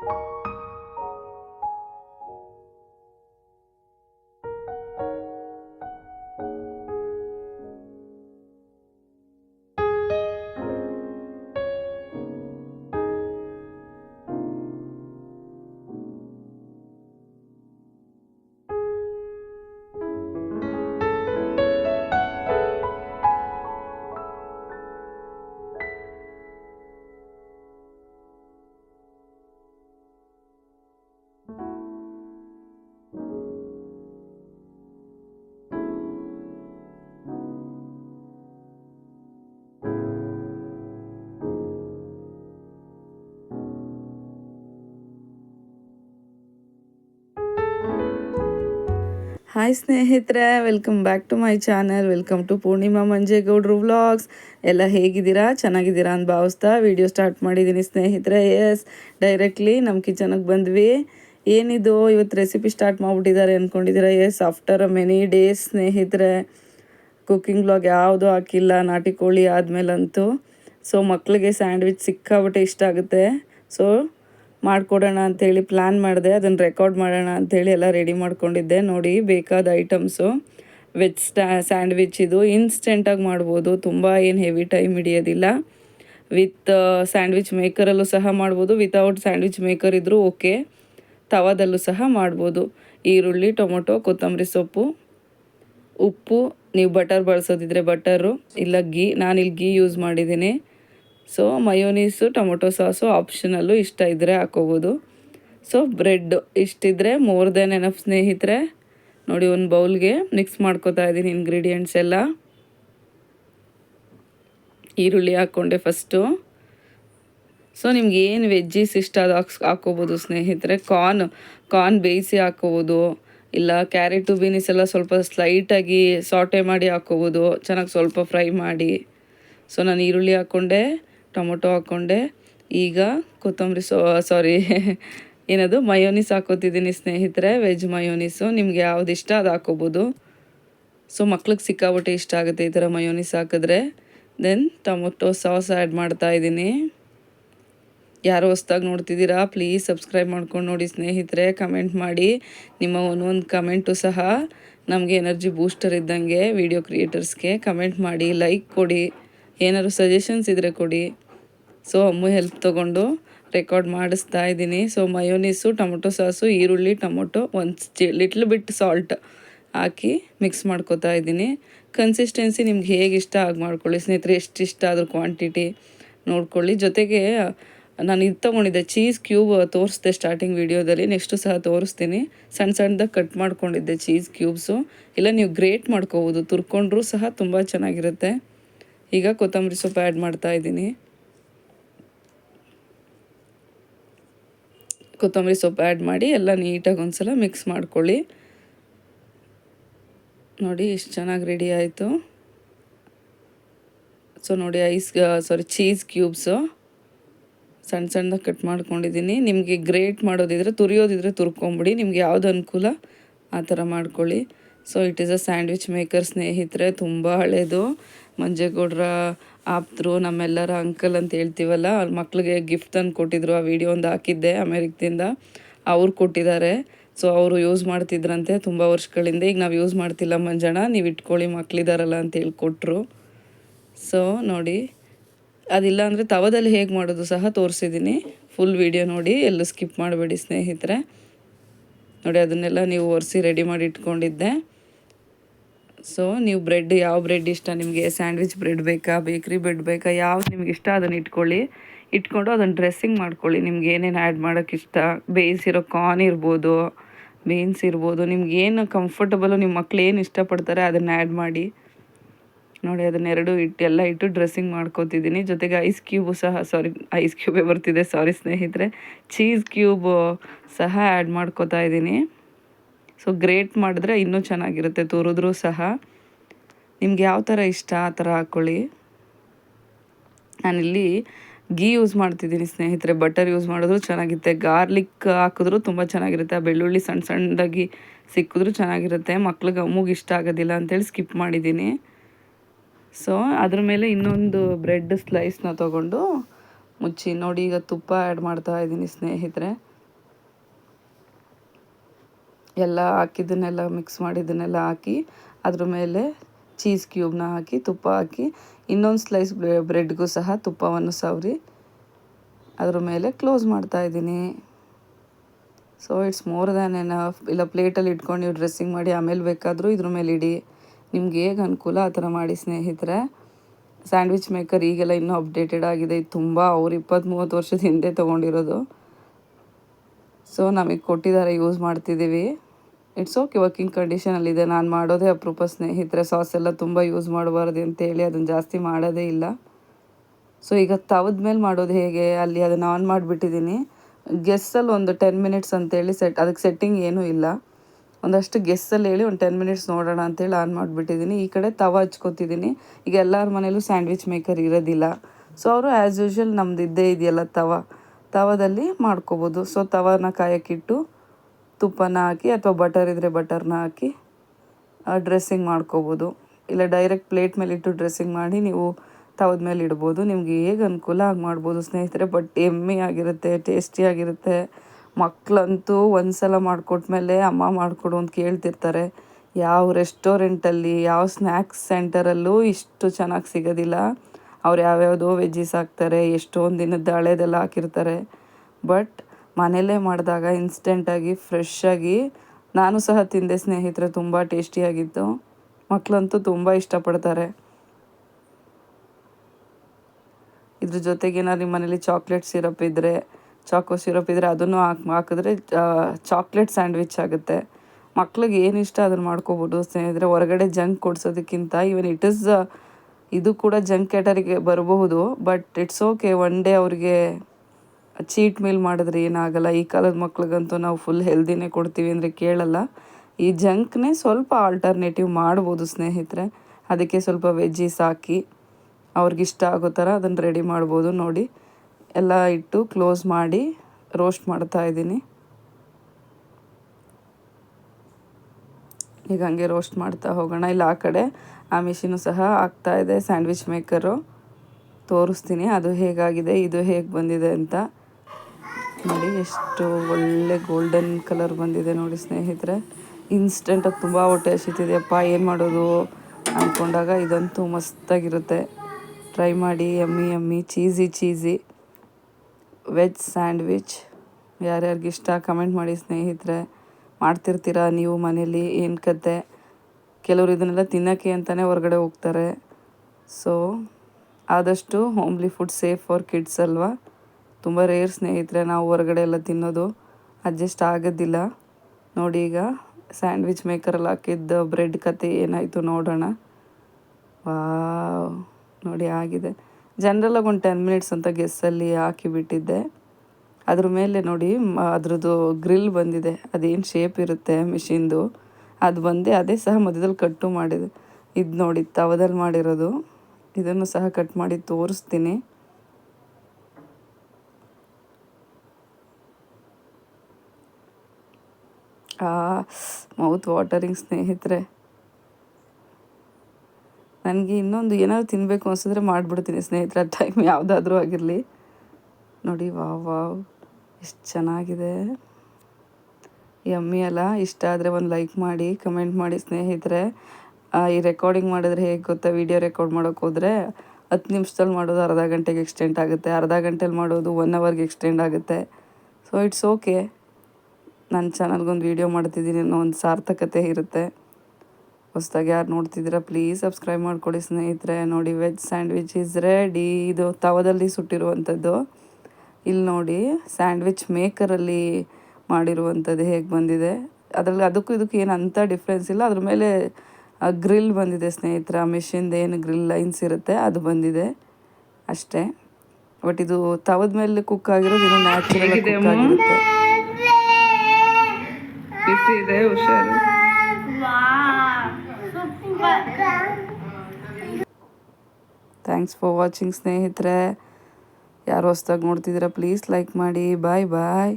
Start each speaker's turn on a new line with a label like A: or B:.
A: you hi ಸ್ನೇಹಿತರೆ welcome back to my channel welcome to Poornima Manjegowdru vlogs ಎಲ್ಲ ಹೇಗಿದ್ದೀರಾ? ಚೆನ್ನಾಗಿದ್ದೀರಾ ಅಂತ ಭಾವಿಸ್ತಾ ವಿಡಿಯೋ ಸ್ಟಾರ್ಟ್ ಮಾಡಿದ್ದೀನಿ ಸ್ನೇಹಿತರೆ. ಎಸ್ ಡೈರೆಕ್ಟ್ಲಿ ನಮ್ಮ ಕಿಚನಿಗೆ ಬಂದ್ವಿ. ಏನಿದು ಇವತ್ತು ರೆಸಿಪಿ ಸ್ಟಾರ್ಟ್ ಮಾಡಿಬಿಟ್ಟಿದ್ದಾರೆ ಅಂದ್ಕೊಂಡಿದ್ದೀರಾ ಎಸ್ ಆಫ್ಟರ್ ಮೆನಿ ಡೇಸ್ ಸ್ನೇಹಿತರೆ ಕುಕ್ಕಿಂಗ್ ಬ್ಲಾಗ್ ಯಾವುದೂ ಹಾಕಿಲ್ಲ, ನಾಟಿ ಕೋಳಿ ಆದಮೇಲಂತೂ. ಸೊ ಮಕ್ಕಳಿಗೆ ಸ್ಯಾಂಡ್ವಿಚ್ ಸಿಕ್ಕಾಬಿಟ್ಟೆ ಇಷ್ಟ ಆಗುತ್ತೆ. ಸೊ ಮಾಡಿಕೊಡೋಣ ಅಂಥೇಳಿ ಪ್ಲ್ಯಾನ್ ಮಾಡಿದೆ, ಅದನ್ನು ರೆಕಾರ್ಡ್ ಮಾಡೋಣ ಅಂಥೇಳಿ ಎಲ್ಲ ರೆಡಿ ಮಾಡ್ಕೊಂಡಿದ್ದೆ. ನೋಡಿ, ಬೇಕಾದ ಐಟಮ್ಸು ವೆಜ್ ಸ್ಟಾ ಸ್ಯಾಂಡ್ವಿಚ್ ಇದು ಇನ್ಸ್ಟೆಂಟಾಗಿ ಮಾಡ್ಬೋದು. ತುಂಬ ಏನು ಹೆವಿ ಟೈಮ್ ಹಿಡಿಯೋದಿಲ್ಲ. ವಿತ್ ಸ್ಯಾಂಡ್ವಿಚ್ ಮೇಕರಲ್ಲೂ ಸಹ ಮಾಡ್ಬೋದು. ವಿತೌಟ್ ಸ್ಯಾಂಡ್ವಿಚ್ ಮೇಕರ್ ಇದ್ದರೂ ಓಕೆ ತವಾದಲ್ಲೂ ಸಹ ಮಾಡ್ಬೋದು. ಈರುಳ್ಳಿ, ಟೊಮೊಟೊ, ಕೊತ್ತಂಬರಿ ಸೊಪ್ಪು, ಉಪ್ಪು. ನೀವು ಬಟರ್ ಬಳಸೋದಿದ್ರೆ ಬಟರು ಇಲ್ಲ ಗೀ ನಾನಿಲ್ಲಿ ಗೀ ಯೂಸ್ ಮಾಡಿದ್ದೀನಿ. So mayonnaise tomato sauce optional ಇಷ್ಟ ಇದ್ದರೆ ಹಾಕೋಬೋದು. ಸೊ ಬ್ರೆಡ್ ಇಷ್ಟಿದ್ರೆ ಮೋರ್ ದೆನ್ ಎನಫ್ ಸ್ನೇಹಿತರೆ, ನೋಡಿ ಒಂದು ಬೌಲ್ಗೆ ಮಿಕ್ಸ್ ಮಾಡ್ಕೋತಾ ಇದ್ದೀನಿ ಇಂಗ್ರೀಡಿಯೆಂಟ್ಸ್ ಎಲ್ಲ. ಈರುಳ್ಳಿ ಹಾಕ್ಕೊಂಡೆ ಫಸ್ಟು ಸೊ ನಿಮ್ಗೆ ಏನು ವೆಜ್ಜೀಸ್ ಇಷ್ಟ ಅದು ಹಾಕ್ಸ್, ಹಾಕೋಬೋದು ಸ್ನೇಹಿತರೆ. ಕಾರ್ನ್ ಕಾರ್ನ್ ಬೇಯಿಸಿ ಹಾಕೋಬೋದು. ಇಲ್ಲ ಕ್ಯಾರೆಟು ಬೀನಿಸ್ ಎಲ್ಲ ಸ್ವಲ್ಪ ಸ್ಲೈಟಾಗಿ ಸಾಟೆ ಮಾಡಿ ಹಾಕೋಬೋದು. ಚೆನ್ನಾಗಿ ಸ್ವಲ್ಪ ಫ್ರೈ ಮಾಡಿ. ಸೊ ನಾನು ಈರುಳ್ಳಿ ಹಾಕ್ಕೊಂಡೆ. ಟೊಮೊಟೊ ಹಾಕ್ಕೊಂಡೆ ಈಗ ಕೊತ್ತಂಬರಿ ಸೊ ಸಾರಿ ಏನದು? ಮಯೋನೀಸ್ ಹಾಕೋತಿದ್ದೀನಿ ಸ್ನೇಹಿತರೆ ವೆಜ್ ಮಯೋನೀಸು ನಿಮ್ಗೆ ಯಾವ್ದು ಇಷ್ಟ ಅದು ಹಾಕೋಬೋದು. ಸೊ ಮಕ್ಳಿಗೆ ಸಿಕ್ಕಾಬಿಟ್ಟೆ ಇಷ್ಟ ಆಗುತ್ತೆ ಈ ಥರ ಮಯೋನೀಸ್ ಹಾಕಿದ್ರೆ. ದೆನ್ ಟೊಮೊಟೊ ಸಾಸ್ ಆ್ಯಡ್ ಮಾಡ್ತಾ ಇದ್ದೀನಿ ಯಾರು ಹೊಸ್ದಾಗಿ ನೋಡ್ತಿದ್ದೀರಾ ಪ್ಲೀಸ್ ಸಬ್ಸ್ಕ್ರೈಬ್ ಮಾಡ್ಕೊಂಡು ನೋಡಿ ಸ್ನೇಹಿತರೆ ಕಮೆಂಟ್ ಮಾಡಿ. ನಿಮ್ಮ ಒಂದೊಂದು ಕಮೆಂಟು ಸಹ ನಮಗೆ ಎನರ್ಜಿ ಬೂಸ್ಟರ್ ಇದ್ದಂಗೆ ವಿಡಿಯೋ ಕ್ರಿಯೇಟರ್ಸ್ಗೆ ಕಮೆಂಟ್ ಮಾಡಿ ಲೈಕ್ ಕೊಡಿ. ಏನಾದ್ರು ಸಜೆಷನ್ಸ್ ಇದ್ದರೆ ಕೊಡಿ. ಸೊ ಅಮ್ಮು ಹೆಲ್ಪ್ ತೊಗೊಂಡು ರೆಕಾರ್ಡ್ ಮಾಡಿಸ್ತಾ ಇದ್ದೀನಿ. ಸೊ ಮಯೋನೀಸು ಟೊಮೊಟೊ ಸಾಸು, ಈರುಳ್ಳಿ, ಟೊಮೊಟೊ, ಒಂದು ಲಿಟ್ಲ್ ಬಿಟ್ ಸಾಲ್ಟ್ ಹಾಕಿ ಮಿಕ್ಸ್ ಮಾಡ್ಕೋತಾ ಇದ್ದೀನಿ. ಕನ್ಸಿಸ್ಟೆನ್ಸಿ ನಿಮ್ಗೆ ಹೇಗೆ ಇಷ್ಟ ಆಗಿ ಮಾಡ್ಕೊಳ್ಳಿ. ಸ್ನೇಹಿತರೆ, ಎಷ್ಟು ಇಷ್ಟ ಅದ್ರ ಕ್ವಾಂಟಿಟಿ ನೋಡ್ಕೊಳ್ಳಿ. ಜೊತೆಗೆ, ನಾನು ಇದು ತೊಗೊಂಡಿದ್ದೆ ಚೀಸ್ ಕ್ಯೂಬ್ ತೋರಿಸ್ದೆ ಸ್ಟಾರ್ಟಿಂಗ್ ವೀಡಿಯೋದಲ್ಲಿ ನೆಕ್ಸ್ಟು ಸಹ ತೋರಿಸ್ತೀನಿ. ಸಣ್ಣ ಸಣ್ಣದಾಗಿ ಕಟ್ ಮಾಡ್ಕೊಂಡಿದ್ದೆ ಚೀಸ್ ಕ್ಯೂಬ್ಸು ಇಲ್ಲ, ನೀವು ಗ್ರೇಟ್ ಮಾಡ್ಕೋಬೋದು. ತುರ್ಕೊಂಡ್ರೂ ಸಹ ತುಂಬ ಚೆನ್ನಾಗಿರುತ್ತೆ. ಈಗ ಕೊತ್ತಂಬರಿ ಸೊಪ್ಪು ಆ್ಯಡ್ ಮಾಡ್ತಾ ಇದ್ದೀನಿ. ಕೊತ್ತಂಬರಿ ಸೊಪ್ಪು ಆ್ಯಡ್ ಮಾಡಿ ಎಲ್ಲ ನೀಟಾಗಿ ಒಂದ್ಸಲ ಮಿಕ್ಸ್ ಮಾಡ್ಕೊಳ್ಳಿ. ನೋಡಿ ಇಷ್ಟು ಚೆನ್ನಾಗಿ ರೆಡಿ ಆಯಿತು. ಸೊ ನೋಡಿ ಐಸ್ ಸಾರಿ ಚೀಸ್ ಕ್ಯೂಬ್ಸು ಸಣ್ಣ ಸಣ್ಣದಾಗಿ ಕಟ್ ಮಾಡ್ಕೊಂಡಿದ್ದೀನಿ ನಿಮಗೆ ಗ್ರೇಟ್ ಮಾಡೋದಿದ್ರೆ, ತುರಿಯೋದಿದ್ರೆ ತುರ್ಕೊಂಬಿಡಿ. ನಿಮ್ಗೆ ಯಾವುದು ಅನುಕೂಲ, ಆ ಥರ ಮಾಡ್ಕೊಳ್ಳಿ. So it is a sandwich maker ಸ್ನೇಹಿತರೆ, ತುಂಬ ಹಳೇದು. ಮಂಜೇಗೌಡ್ರ ಆಪ್ತರು, ನಮ್ಮೆಲ್ಲರ ಅಂಕಲ್ ಅಂತ ಹೇಳ್ತೀವಲ್ಲ, ಅವ್ರ ಮಕ್ಳಿಗೆ ಗಿಫ್ಟ್ ತಂದು ಕೊಟ್ಟಿದ್ರು. ಆ ವಿಡಿಯೋ ಒಂದು ಹಾಕಿದ್ದೆ ಅಮೇರಿಕದಿಂದ. ಅವ್ರು ಕೊಟ್ಟಿದ್ದಾರೆ. ಸೊ ಅವರು ಯೂಸ್ ಮಾಡ್ತಿದ್ರಂತೆ ತುಂಬ ವರ್ಷಗಳಿಂದ. ಈಗ ನಾವು ಯೂಸ್ ಮಾಡ್ತಿಲ್ಲ ಮಂಜಣ್ಣ, ನೀವು ಇಟ್ಕೊಳ್ಳಿ ಮಕ್ಳಿದಾರಲ್ಲ ಅಂತ ಹೇಳಿ ಕೊಟ್ಟರು ಸೊ ನೋಡಿ. ಅದಿಲ್ಲ ಅಂದರೆ ತವದಲ್ಲಿ ಹೇಗೆ ಮಾಡೋದು ಸಹ ತೋರಿಸಿದ್ದೀನಿ ಫುಲ್ ವಿಡಿಯೋ ನೋಡಿ, ಎಲ್ಲೂ ಸ್ಕಿಪ್ ಮಾಡಬೇಡಿ ಸ್ನೇಹಿತರೆ. ನೋಡಿ, ಅದನ್ನೆಲ್ಲ ನೀವು ಒರೆಸಿ ರೆಡಿ ಮಾಡಿ ಇಟ್ಕೊಂಡಿದ್ದೆ. ಸೊ ನೀವು ಬ್ರೆಡ್ ಯಾವ ಬ್ರೆಡ್ ಇಷ್ಟ? ನಿಮಗೆ ಸ್ಯಾಂಡ್ವಿಚ್ ಬ್ರೆಡ್ ಬೇಕಾ? ಬೇಕ್ರಿ ಬ್ರೆಡ್ ಬೇಕಾ? ಯಾವ್ದು ನಿಮ್ಗೆ ಇಷ್ಟ ಅದನ್ನು ಇಟ್ಕೊಳ್ಳಿ. ಇಟ್ಕೊಂಡು ಅದನ್ನು ಡ್ರೆಸ್ಸಿಂಗ್ ಮಾಡ್ಕೊಳ್ಳಿ. ನಿಮ್ಗೆ ಏನೇನು ಆ್ಯಡ್ ಮಾಡೋಕ್ಕೆ ಇಷ್ಟ? ಬೇಯಿಸಿರೋ ಕಾರ್ನ್ ಇರ್ಬೋದು ಬೀನ್ಸ್ ಇರ್ಬೋದು. ನಿಮ್ಗೆ ಏನು ಕಂಫರ್ಟಬಲು ನಿಮ್ಮ ಮಕ್ಳು ಏನು ಇಷ್ಟಪಡ್ತಾರೆ ಅದನ್ನು ಆ್ಯಡ್ ಮಾಡಿ. ನೋಡಿ ಅದನ್ನೆರಡು ಇಟ್ಟು, ಎಲ್ಲ ಇಟ್ಟು ಡ್ರೆಸ್ಸಿಂಗ್ ಮಾಡ್ಕೋತಿದ್ದೀನಿ. ಜೊತೆಗೆ ಐಸ್ ಕ್ಯೂಬು ಸಹ ಸಾರಿ ಐಸ್ ಕ್ಯೂಬೇ ಬರ್ತಿದೆ ಸಾರಿ ಸ್ನೇಹಿತರೆ. ಚೀಸ್ ಕ್ಯೂಬು ಸಹ ಆ್ಯಡ್ ಮಾಡ್ಕೋತಾ ಇದ್ದೀನಿ. ಸೊ ಗ್ರೇಟ್ ಮಾಡಿದ್ರೆ ಇನ್ನೂ ಚೆನ್ನಾಗಿರುತ್ತೆ, ತುರಿದ್ರೂ ಸಹ. ನಿಮ್ಗೆ ಯಾವ ಥರ ಇಷ್ಟ, ಆ ಥರ ಹಾಕ್ಕೊಳ್ಳಿ ನಾನಿಲ್ಲಿ ಗೀ ಯೂಸ್ ಮಾಡ್ತಿದ್ದೀನಿ ಸ್ನೇಹಿತರೆ, ಬಟರ್ ಯೂಸ್ ಮಾಡಿದ್ರು ಚೆನ್ನಾಗಿರುತ್ತೆ. ಗಾರ್ಲಿಕ್ ಹಾಕಿದ್ರು ತುಂಬ ಚೆನ್ನಾಗಿರುತ್ತೆ. ಆ ಬೆಳ್ಳುಳ್ಳಿ ಸಣ್ಣ ಸಣ್ಣದಾಗಿ ಸಿಕ್ಕಿದ್ರು ಚೆನ್ನಾಗಿರುತ್ತೆ. ಮಕ್ಳಿಗೆ ಅಮ್ಮಗೆ ಇಷ್ಟ ಆಗೋದಿಲ್ಲ ಅಂತೇಳಿ ಸ್ಕಿಪ್ ಮಾಡಿದ್ದೀನಿ. ಸೊ ಅದ್ರ ಮೇಲೆ ಇನ್ನೊಂದು ಬ್ರೆಡ್ ಸ್ಲೈಸ್ನ ತೊಗೊಂಡು ಮುಚ್ಚಿ ನೋಡಿ, ಈಗ ತುಪ್ಪ ಆ್ಯಡ್ ಮಾಡ್ತಾ ಇದ್ದೀನಿ ಸ್ನೇಹಿತರೆ. ಎಲ್ಲ ಹಾಕಿದ್ದನ್ನೆಲ್ಲ ಮಿಕ್ಸ್ ಮಾಡಿದ್ದನ್ನೆಲ್ಲ ಹಾಕಿ, ಅದ್ರ ಮೇಲೆ ಚೀಸ್ ಕ್ಯೂಬ್ನ ಹಾಕಿ, ತುಪ್ಪ ಹಾಕಿ, ಇನ್ನೊಂದು ಸ್ಲೈಸ್ ಬ್ರೆಡ್ಗೂ ಸಹ ತುಪ್ಪವನ್ನು ಸವರಿ, ಅದ್ರ ಮೇಲೆ ಕ್ಲೋಸ್ ಮಾಡ್ತಾ ಇದ್ದೀನಿ. So it's more than enough ಇಲ್ಲ ಪ್ಲೇಟಲ್ಲಿ ಇಟ್ಕೊಂಡು ನೀವು ಡ್ರೆಸ್ಸಿಂಗ್ ಮಾಡಿ ಆಮೇಲೆ ಬೇಕಾದರೂ ಇದ್ರ ಮೇಲೆ ಇಡಿ. ನಿಮ್ಗೆ ಹೇಗೆ ಅನುಕೂಲ, ಆ ಥರ ಮಾಡಿ ಸ್ನೇಹಿತರೆ. ಸ್ಯಾಂಡ್ವಿಚ್ ಮೇಕರ್ ಈಗೆಲ್ಲ ಇನ್ನೂ ಅಪ್ಡೇಟೆಡ್ ಆಗಿದೆ. ಇದು ತುಂಬ ಅವ್ರು ಇಪ್ಪತ್ತು ಮೂವತ್ತು ವರ್ಷದ ಹಿಂದೆ ತೊಗೊಂಡಿರೋದು. ಸೊ ನಮಗೆ ಕೊಟ್ಟಿದ್ದಾರೆ ಯೂಸ್ ಮಾಡ್ತಿದ್ದೀವಿ. ಇಟ್ಸ್ ಓಕೆ ವರ್ಕಿಂಗ್ ಕಂಡೀಷನಲ್ಲಿದೆ ನಾನು ಮಾಡೋದೇ ಅಪರೂಪ ಸ್ನೇಹಿತರೆ. ಸಾಸ್ ಎಲ್ಲ ತುಂಬ ಯೂಸ್ ಮಾಡಬಾರ್ದು ಅಂತೇಳಿ ಅದನ್ನು ಜಾಸ್ತಿ ಮಾಡೋದೇ ಇಲ್ಲ. ಸೊ ಈಗ ತವದ ಮೇಲೆ ಮಾಡೋದು ಹೇಗೆ? ಅಲ್ಲಿ ಅದನ್ನು ಆನ್ ಮಾಡಿಬಿಟ್ಟಿದ್ದೀನಿ ಗೆಸ್ಸಲ್ಲಿ ಒಂದು ಟೆನ್ ಮಿನಿಟ್ಸ್ ಅಂತೇಳಿ ಸೆಟ್ ಅದಕ್ಕೆ ಸೆಟ್ಟಿಂಗ್ ಏನೂ ಇಲ್ಲ. ಒಂದಷ್ಟು ಗೆಸ್ಸಲ್ಲಿ ಹೇಳಿ ಒಂದು ಟೆನ್ ಮಿನಿಟ್ಸ್ ನೋಡೋಣ ಅಂತೇಳಿ ಆನ್ ಮಾಡಿಬಿಟ್ಟಿದ್ದೀನಿ ಈ ಕಡೆ ತವ ಹಚ್ಕೊತಿದ್ದೀನಿ ಈಗ ಎಲ್ಲರ ಮನೇಲೂ ಸ್ಯಾಂಡ್ವಿಚ್ ಮೇಕರ್ ಇರೋದಿಲ್ಲ. ಸೊ ಅವರು ಆ್ಯಸ್ ಯೂಶ್ವಲ್ ನಮ್ದು ಇದ್ದೇ ಇದೆಯಲ್ಲ ತವ. ತವದಲ್ಲಿ ಮಾಡ್ಕೋಬೋದು. ಸೊ ತವನ ಕಾಯಕ್ಕಿಟ್ಟು ತುಪ್ಪನ ಹಾಕಿ ಅಥವಾ ಬಟರ್ ಇದ್ದರೆ ಬಟರ್ನ ಹಾಕಿ ಡ್ರೆಸ್ಸಿಂಗ್ ಮಾಡ್ಕೋಬೋದು. ಇಲ್ಲ ಡೈರೆಕ್ಟ್ ಪ್ಲೇಟ್ ಮೇಲೆ ಇಟ್ಟು ಡ್ರೆಸ್ಸಿಂಗ್ ಮಾಡಿ ನೀವು ತವದ ಮೇಲೆ ಇಡ್ಬೋದು. ನಿಮ್ಗೆ ಹೇಗೆ ಅನುಕೂಲ ಆಗಿ ಮಾಡ್ಬೋದು ಸ್ನೇಹಿತರೆ ಬಟ್ ಎಮ್ಮಿ ಆಗಿರುತ್ತೆ ಟೇಸ್ಟಿಯಾಗಿರುತ್ತೆ ಮಕ್ಕಳಂತೂ ಒಂದು ಸಲ ಮಾಡಿಕೊಟ್ಮೇಲೆ ಅಮ್ಮ ಮಾಡಿಕೊಡು ಅಂತ ಕೇಳ್ತಿರ್ತಾರೆ. ಯಾವ ರೆಸ್ಟೋರೆಂಟಲ್ಲಿ ಯಾವ ಸ್ನ್ಯಾಕ್ಸ್ ಸೆಂಟರಲ್ಲೂ ಇಷ್ಟು ಚೆನ್ನಾಗಿ ಸಿಗೋದಿಲ್ಲ. ಅವ್ರು ಯಾವ್ಯಾವುದೋ ವೆಜ್ಜಿಸ್ ಹಾಕ್ತಾರೆ, ಎಷ್ಟೊಂದು ದಿನದ ಹಳೇದೆಲ್ಲ ಹಾಕಿರ್ತಾರೆ. ಬಟ್ ಮನೆಯಲ್ಲೇ ಮಾಡಿದಾಗ ಇನ್ಸ್ಟೆಂಟಾಗಿ, ಫ್ರೆಶ್ಶಾಗಿ ನಾನು ಸಹ ತಿಂದೆ ಸ್ನೇಹಿತರೆ, ತುಂಬ ಟೇಸ್ಟಿಯಾಗಿತ್ತು. ಮಕ್ಕಳಂತೂ ತುಂಬ ಇಷ್ಟಪಡ್ತಾರೆ. ಇದ್ರ ಜೊತೆಗೆ ನಾನು ನಿಮ್ಮ ಮನೇಲಿ ಚಾಕ್ಲೇಟ್ ಸಿರಪ್ ಇದ್ದರೆ ಚಾಕೋ ಸಿರಪ್ ಇದ್ದರೆ ಅದನ್ನು ಹಾಕಿ, ಹಾಕಿದ್ರೆ ಚಾಕ್ಲೇಟ್ ಸ್ಯಾಂಡ್ವಿಚ್ ಆಗುತ್ತೆ. ಮಕ್ಳಿಗೆ ಏನು ಇಷ್ಟ ಅದನ್ನು ಮಾಡ್ಕೋಬೋದು ಸ್ನೇಹಿತರೆ? ಹೊರಗಡೆ ಜಂಕ್ ಕೊಡ್ಸೋದಕ್ಕಿಂತ ಈವನ್ ಇಟ್ ಇಸ್ ಇದು ಕೂಡ ಜಂಕ್ ಕ್ಯಾಟರಿಗೆ ಬರಬಹುದು but it's okay one day ಅವ್ರಿಗೆ ಚೀಟ್ ಮೀಲ್ ಮಾಡಿದ್ರೆ ಏನಾಗಲ್ಲ, ಈ ಕಾಲದ ಮಕ್ಳಿಗಂತೂ ನಾವು ಫುಲ್ ಹೆಲ್ದಿನೇ ಕೊಡ್ತೀವಿ ಅಂದರೆ ಕೇಳಲ್ಲ. ಈ ಜಂಕ್ನೇ ಸ್ವಲ್ಪ ಆಲ್ಟರ್ನೇಟಿವ್ ಮಾಡ್ಬೋದು ಸ್ನೇಹಿತರೆ. ಅದಕ್ಕೆ ಸ್ವಲ್ಪ ವೆಜ್ಜೀಸ್ ಹಾಕಿ ಅವ್ರಿಗಿಷ್ಟ ಆಗೋ ಥರ ಅದನ್ನು ರೆಡಿ ಮಾಡ್ಬೋದು ನೋಡಿ. ಎಲ್ಲ ಇಟ್ಟು ಕ್ಲೋಸ್ ಮಾಡಿ ರೋಸ್ಟ್ ಮಾಡ್ತಾ ಇದ್ದೀನಿ. ಈಗ ಹಂಗೆ ರೋಸ್ಟ್ ಮಾಡ್ತಾ ಹೋಗೋಣ. ಇಲ್ಲ, ಆ ಕಡೆ ಆ ಮಿಷಿನು ಸಹ ಆಗ್ತಾ ಇದೆ ಸ್ಯಾಂಡ್ವಿಚ್ ಮೇಕರು ತೋರಿಸ್ತೀನಿ, ಅದು ಹೇಗಾಗಿದೆ, ಇದು ಹೇಗೆ ಬಂದಿದೆ ಅಂತ. ನೋಡಿ, ಎಷ್ಟು ಒಳ್ಳೆ ಗೋಲ್ಡನ್ ಕಲರ್ ಬಂದಿದೆ ನೋಡಿ ಸ್ನೇಹಿತರೆ. ಇನ್ಸ್ಟೆಂಟಾಗಿ ತುಂಬ ಹೊಟ್ಟೆ ಹಸಿತಿದೆಯಪ್ಪ ಏನು ಮಾಡೋದು? ಅಂದ್ಕೊಂಡಾಗ ಇದಂತೂ ಮಸ್ತಾಗಿರುತ್ತೆ. ಟ್ರೈ ಮಾಡಿ ಎಮ್ಮಿ ಎಮ್ಮಿ ಚೀಸಿ ಚೀಸಿ ವೆಜ್ ಸ್ಯಾಂಡ್ವಿಚ್ ಯಾರ್ಯಾರಿಗೆ ಇಷ್ಟ ಕಮೆಂಟ್ ಮಾಡಿ ಸ್ನೇಹಿತರೆ. ಮಾಡ್ತಿರ್ತೀರಾ ನೀವು ಮನೇಲಿ? ಏನು ಕತೆ? ಕೆಲವರು ಇದನ್ನೆಲ್ಲ ತಿನ್ನೋಕ್ಕೆ ಅಂತಲೇ ಹೊರಗಡೆ ಹೋಗ್ತಾರೆ. ಸೊ ಆದಷ್ಟು homely food safe for kids ಅಲ್ವಾ? ತುಂಬ ರೇರ್ ಸ್ನೇಹಿತರೆ, ನಾವು ಹೊರಗಡೆ ಎಲ್ಲ ತಿನ್ನೋದು ಅಡ್ಜಸ್ಟ್ ಆಗೋದಿಲ್ಲ. ನೋಡಿ ಈಗ ಸ್ಯಾಂಡ್ವಿಚ್ ಮೇಕರಲ್ಲಿ ಹಾಕಿದ್ದ ಬ್ರೆಡ್ ಕತೆ ಏನಾಯಿತು ನೋಡೋಣ. ವಾವ್ ನೋಡಿ ಆಗಿದೆ. ಜನರಲಾಗಿ ಒಂದು ಟೆನ್ ಮಿನಿಟ್ಸ್ ಅಂತ ಗೆಸ್ಸಲ್ಲಿ ಹಾಕಿಬಿಟ್ಟಿದ್ದೆ ಅದ್ರ ಮೇಲೆ ನೋಡಿ ಅದ್ರದ್ದು ಗ್ರಿಲ್ ಬಂದಿದೆ. ಅದೇನು ಶೇಪ್ ಇರುತ್ತೆ ಮಿಷಿನ್ದು ಅದು ಬಂದೆ ಅದೇ ಸಹ ಮಧ್ಯದಲ್ಲಿ ಕಟ್ಟು ಮಾಡಿದೆ. ಇದು ನೋಡಿ ತವದಲ್ಲಿ ಮಾಡಿರೋದು. ಇದನ್ನು ಸಹ ಕಟ್ ಮಾಡಿ ತೋರಿಸ್ತೀನಿ. ಆ ಮೌತ್ ವಾಟರಿಂಗ್ ಸ್ನೇಹಿತರೆ. ನನಗೆ ಇನ್ನೊಂದು ಏನಾದ್ರು ತಿನ್ನಬೇಕು ಅನಿಸಿದ್ರೆ ಮಾಡಿಬಿಡ್ತೀನಿ ಸ್ನೇಹಿತರೆ ಟೈಮ್ ಯಾವುದಾದ್ರೂ ಆಗಿರಲಿ. ನೋಡಿ, ವಾವ್ ವಾವ್, ಎಷ್ಟು ಚೆನ್ನಾಗಿದೆ. ಯಮ್ಮಿ ಅಲ್ಲ, ಇಷ್ಟ ಆದರೆ ಒಂದು ಲೈಕ್ ಮಾಡಿ ಕಮೆಂಟ್ ಮಾಡಿ ಸ್ನೇಹಿತರೆ. ಈ ರೆಕಾರ್ಡಿಂಗ್ ಮಾಡಿದ್ರೆ ಹೇಗೆ ಗೊತ್ತಾ? ವೀಡಿಯೋ ರೆಕಾರ್ಡ್ ಮಾಡೋಕೆ ಹೋದರೆ ಹತ್ತು ನಿಮಿಷದಲ್ಲಿ ಮಾಡೋದು ಅರ್ಧ ಗಂಟೆಗೆ ಎಕ್ಸ್ಟೆಂಡ್ ಆಗುತ್ತೆ. ಅರ್ಧ ಗಂಟೆಲಿ ಮಾಡೋದು ಒನ್ ಅವರ್ಗೆ ಎಕ್ಸ್ಟೆಂಡ್ ಆಗುತ್ತೆ. ಸೊ ಇಟ್ಸ್ ಓಕೆ ನನ್ನ ಚಾನಲ್ಗೊಂದು ವೀಡಿಯೋ ಮಾಡ್ತಿದ್ದೀನಿ ಅನ್ನೋ ಒಂದು ಸಾರ್ಥಕತೆ ಇರುತ್ತೆ. ಹೊಸ್ದಾಗಿ ಯಾರು ನೋಡ್ತಿದ್ದೀರಾ ಪ್ಲೀಸ್ ಸಬ್ಸ್ಕ್ರೈಬ್ ಮಾಡಿಕೊಡಿ ಸ್ನೇಹಿತರೆ. ನೋಡಿ ವೆಜ್ ಸ್ಯಾಂಡ್ವಿಚ್ ಇಸ್ ರೆಡಿ. ಇದು ತವದಲ್ಲಿ ಸುಟ್ಟಿರುವಂಥದ್ದು. ಇಲ್ಲಿ ನೋಡಿ ಸ್ಯಾಂಡ್ವಿಚ್ ಮೇಕರಲ್ಲಿ ಮಾಡಿರುವಂಥದ್ದು ಹೇಗೆ ಬಂದಿದೆ. ಅದರಲ್ಲಿ ಅದಕ್ಕೂ ಇದಕ್ಕೂ ಏನು ಅಂಥ ಡಿಫ್ರೆನ್ಸ್ ಇಲ್ಲ. ಅದ್ರ ಮೇಲೆ ಗ್ರಿಲ್ ಬಂದಿದೆ ಸ್ನೇಹಿತರ. ಮಿಷಿನ್ದು ಏನು ಗ್ರಿಲ್ ಲೈನ್ಸ್ ಇರುತ್ತೆ ಅದು ಬಂದಿದೆ. ಅಷ್ಟೇ. ಬಟ್ ಇದು ತವದ ಮೇಲೆ ಕುಕ್ ಆಗಿರೋದು ಇದು ನ್ಯಾಚುರಲ್ ಕುಕ್ ಆಗಿರುತ್ತೆ. ಬಿಸಿ ಇದೆ ಹುಷಾರು. ಥ್ಯಾಂಕ್ಸ್ ಫಾರ್ ವಾಚಿಂಗ್ ಸ್ನೇಹಿತರೆ. ಯಾರು ಹೊಸ್ದಾಗಿ ನೋಡ್ತಿದ್ದೀರಾ ಪ್ಲೀಸ್ ಲೈಕ್ ಮಾಡಿ. ಬಾಯ್ ಬಾಯ್